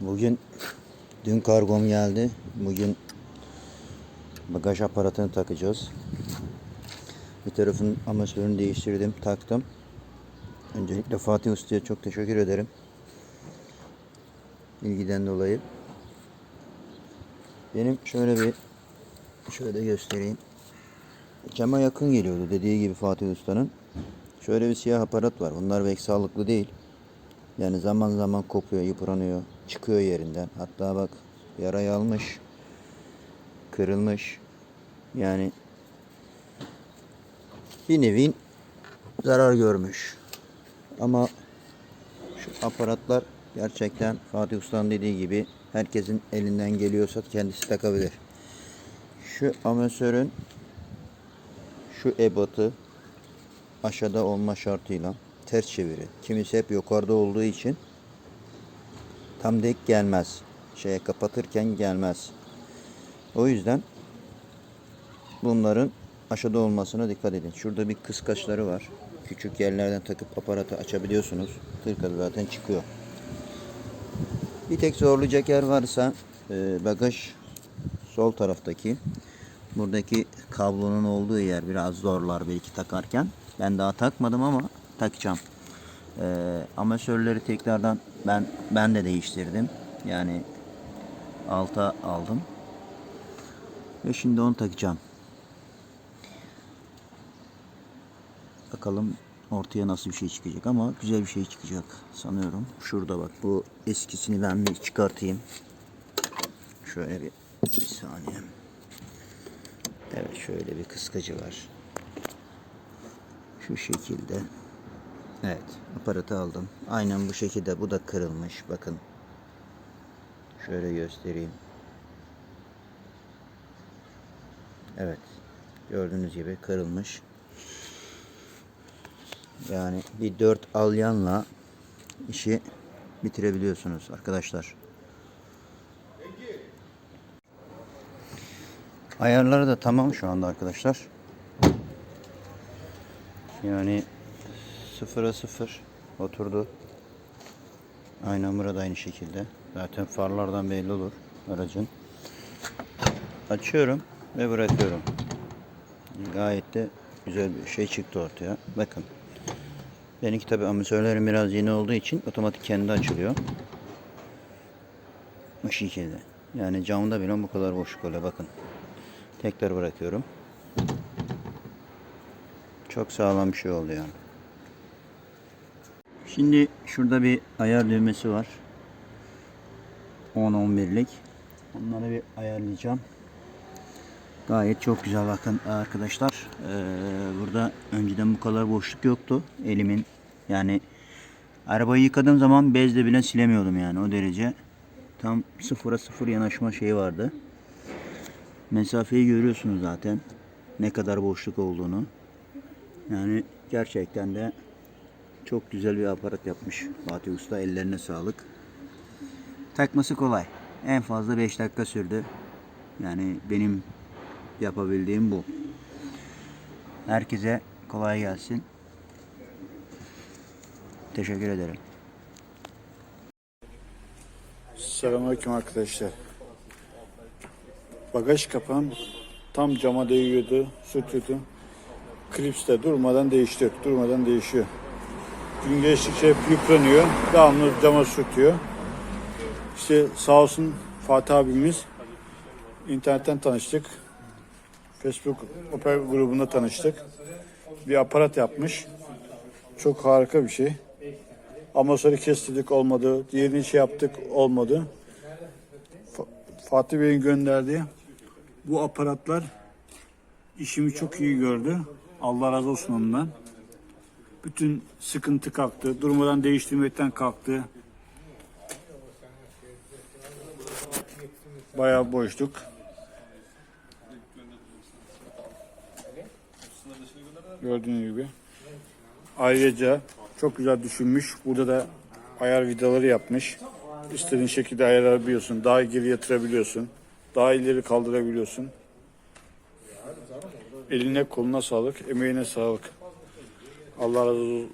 Bugün dün kargom geldi. Bugün bagaj aparatını takacağız. Bir tarafın amatörünü değiştirdim, taktım. Öncelikle Fatih Usta'ya çok teşekkür ederim. İlgiden dolayı. Benim şöyle bir şöyle göstereyim. Cama yakın geliyordu dediği gibi Fatih Usta'nın. Şöyle bir siyah aparat var. Bunlar pek sağlıklı değil. Yani zaman zaman kopuyor, yıpranıyor, çıkıyor yerinden. Hatta bak yarayı almış, kırılmış. Yani bir nevin zarar görmüş. Ama şu aparatlar gerçekten Fatih Usta'nın dediği gibi herkesin elinden geliyorsa kendisi takabilir. Şu amatörün şu ebatı aşağıda olma şartıyla ters çeviri. Kimisi hep yukarıda olduğu için tam denk gelmez. Şeye kapatırken gelmez. O yüzden bunların aşağıda olmasına dikkat edin. Şurada bir kıskaçları var. Küçük yerlerden takıp aparatı açabiliyorsunuz. Tırkalı zaten çıkıyor. Bir tek zorlayacak yer varsa e, bagaj sol taraftaki buradaki kablonun olduğu yer biraz zorlar belki takarken. Ben daha takmadım ama takacağım. Ee, amatörleri tekrardan ben ben de değiştirdim. Yani alta aldım. Ve şimdi onu takacağım. Bakalım ortaya nasıl bir şey çıkacak ama güzel bir şey çıkacak sanıyorum. Şurada bak bu eskisini ben bir çıkartayım. Şöyle bir, bir saniye. Evet şöyle bir kıskacı var. Şu şekilde. Evet aparatı aldım. Aynen bu şekilde bu da kırılmış. Bakın. Şöyle göstereyim. Evet. Gördüğünüz gibi kırılmış. Yani bir dört alyanla işi bitirebiliyorsunuz arkadaşlar. Ayarları da tamam şu anda arkadaşlar. Yani sıfıra sıfır oturdu. Aynen burada aynı şekilde. Zaten farlardan belli olur aracın. Açıyorum ve bırakıyorum. Gayet de güzel bir şey çıktı ortaya. Bakın. Benimki tabi amatörlerim biraz yeni olduğu için otomatik kendi açılıyor. Bu şekilde. Yani camda bile bu kadar boşluk oluyor. Bakın. Tekrar bırakıyorum. Çok sağlam bir şey oldu yani. Şimdi şurada bir ayar düğmesi var. 10-11'lik. Onları bir ayarlayacağım. Gayet çok güzel bakın arkadaşlar. Ee, burada önceden bu kadar boşluk yoktu. Elimin yani arabayı yıkadığım zaman bezle bile silemiyordum yani o derece. Tam sıfıra sıfır yanaşma şeyi vardı. Mesafeyi görüyorsunuz zaten. Ne kadar boşluk olduğunu. Yani gerçekten de çok güzel bir aparat yapmış Fatih Usta. Ellerine sağlık. Takması kolay. En fazla 5 dakika sürdü. Yani benim yapabildiğim bu. Herkese kolay gelsin. Teşekkür ederim. Selamünaleyküm arkadaşlar. Bagaj kapağım tam cama değiyordu, sürtüyordu. Klipste durmadan değiştiriyor, durmadan değişiyor. Gün geçtikçe hep yıpranıyor, devamlı cama sürtüyor. İşte sağ olsun Fatih abimiz internetten tanıştık. Facebook Opel grubunda tanıştık. Bir aparat yapmış. Çok harika bir şey. Ama sonra kestirdik olmadı. Diğerini şey yaptık olmadı. Fa- Fatih Bey'in gönderdiği bu aparatlar işimi çok iyi gördü. Allah razı olsun ondan. Bütün sıkıntı kalktı. Durmadan değiştirmekten kalktı. Bayağı boşluk. Gördüğünüz gibi. Ayrıca çok güzel düşünmüş. Burada da ayar vidaları yapmış. İstediğin şekilde ayarlayabiliyorsun. Daha geri yatırabiliyorsun. Daha ileri kaldırabiliyorsun. Eline koluna sağlık, emeğine sağlık. Allah razı olsun.